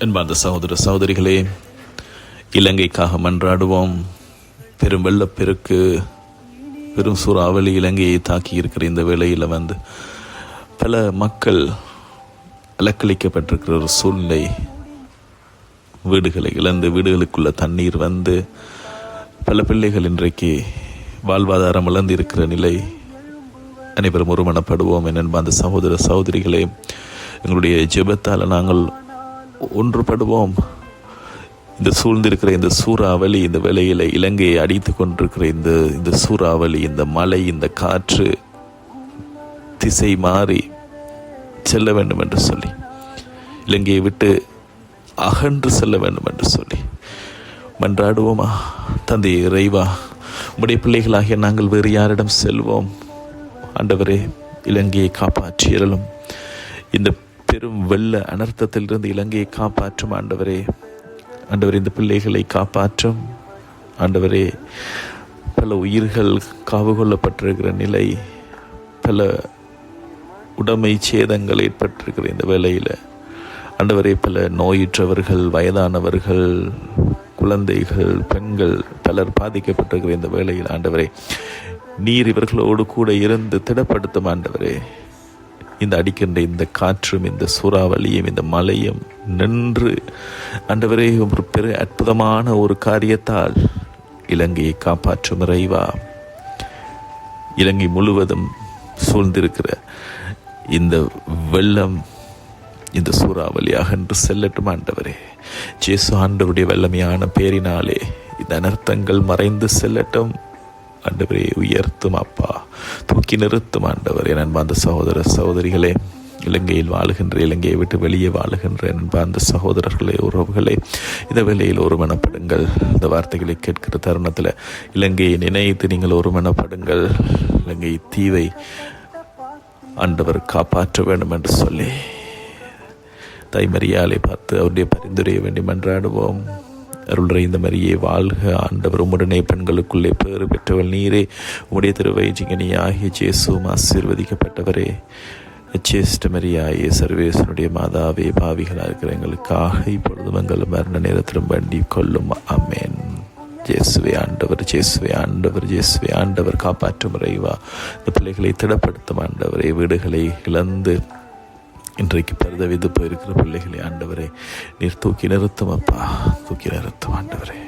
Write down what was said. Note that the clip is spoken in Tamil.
அன்பார்ந்த சகோதர சகோதரிகளே இலங்கைக்காக மன்றாடுவோம். பெரும் வெள்ளப்பெருக்கு பெரும் சூறாவளி இலங்கையை தாக்கி இருக்கிற இந்த வேளையில் வந்து பல மக்கள் அலக்களிக்கப்பட்டிருக்கிற ஒரு சூழ்நிலை. வீடுகளை இழந்து வீடுகளுக்குள்ள தண்ணீர் வந்து பல பிள்ளைகள் இன்றைக்கு வாழ்வாதாரம் இழந்து இருக்கிற நிலை. அனைவரும் ஒருமனப்படுவோம் என்னென்ப அந்த சகோதர சகோதரிகளே. எங்களுடைய ஜெபத்தால் நாங்கள் ஒன்றுபடுவோம். இந்த சூழ்ந்திருக்கிற இந்த சூறாவளி இந்த வேலையில் இலங்கையை அடித்து கொண்டிருக்கிற இந்த இந்த சூறாவளி இந்த மலை இந்த காற்று திசை மாறி செல்ல வேண்டும் என்று சொல்லி இலங்கையை விட்டு அகன்று செல்ல வேண்டும் என்று சொல்லி மன்றாடுவோமா? தந்தை இறைவா உடைய பிள்ளைகளாகிய நாங்கள் வேறு யாரிடம் செல்வோம். ஆண்டவரே இலங்கையை காப்பாற்றியறலும் இந்த பெரும் வெள்ள அனர்த்தத்திலிருந்து இலங்கையை காப்பாற்றும். ஆண்டவரே ஆண்டவரே இந்த பிள்ளைகளை காப்பாற்றும். ஆண்டவரே பல உயிர்கள் காவு கொள்ளப்பட்டிருக்கிற நிலை பல உடைமை சேதங்கள் ஏற்பட்டிருக்கிற இந்த வேளையில். ஆண்டவரே பல நோயுற்றவர்கள் வயதானவர்கள் குழந்தைகள் பெண்கள் பலர் பாதிக்கப்பட்டிருக்கிற இந்த வேளையில். ஆண்டவரே நீர் இவர்களோடு கூட இருந்து திடப்படுத்தும். ஆண்டவரே இந்த அடிக்கின்ற இந்த காற்றும் இந்த சூறாவளியும் இந்த மலையும் நின்று அண்டவரே ஒரு பெரு அற்புதமான ஒரு காரியத்தால் இலங்கையை காப்பாற்றும் இறைவா. இலங்கை முழுவதும் சூழ்ந்திருக்கிற இந்த வெள்ளம் இந்த சூறாவளியாக என்று செல்லட்டும் ஆண்டவரே. ஜேசு ஆண்டவருடைய வல்லமையான பேரினாலே இந்த அனர்த்தங்கள் மறைந்து செல்லட்டும். ஆண்டவரே உயர்த்தும் அப்பா. தூக்கி நிறுத்தும் ஆண்டவரே. அந்த சகோதர சகோதரிகளே இலங்கையில் வாழுகின்ற இலங்கையை விட்டு வெளியே வாழுகின்ற அந்த சகோதரர்களே உறவுகளே இந்த வேலையில் ஒருமனப்படுங்கள். இந்த வார்த்தைகளை கேட்கிற தருணத்தில் இலங்கையை நினைத்து நீங்கள் ஒருமனப்படுங்கள். இலங்கை தீவை ஆண்டவர் காப்பாற்ற வேண்டும் என்று சொல்லி தைமரியாலை பார்த்து அவருடைய பரிந்துரைய வேண்டி மன்றாடுவோம். அருள்றை இந்த மரியே வாழ்க ஆண்டவர் உம்முடனே பெண்களுக்குள்ளே பேறு பெற்றவள் நீரே. உம்முடைய திருவயிற்றிங்கனி ஆகிய ஜேசுவும் ஆசீர்வதிக்கப்பட்டவரே. அச்சேஷ்டமரியாய சர்வேசனுடைய மாதாவே பாவிகளாக இருக்கிற எங்களுக்காக இப்பொழுதும் எங்கள் மரண நேரத்திலும் வண்டி கொள்ளும். அமேன் ஜேசுவே ஆண்டவர் ஜேசுவே ஆண்டவர் ஜேசுவே ஆண்டவர் காப்பாற்றும் இறைவா. இந்த பிள்ளைகளை திடப்படுத்தும் ஆண்டவரே வீடுகளை இழந்து இன்றைக்கு பரிதவித்து போயிருக்கிற பிள்ளைகளை ஆண்டவரை நீர் தூக்கி நிறுத்தும் அப்பா. தூக்கி நிறுத்தும் ஆண்டவரே.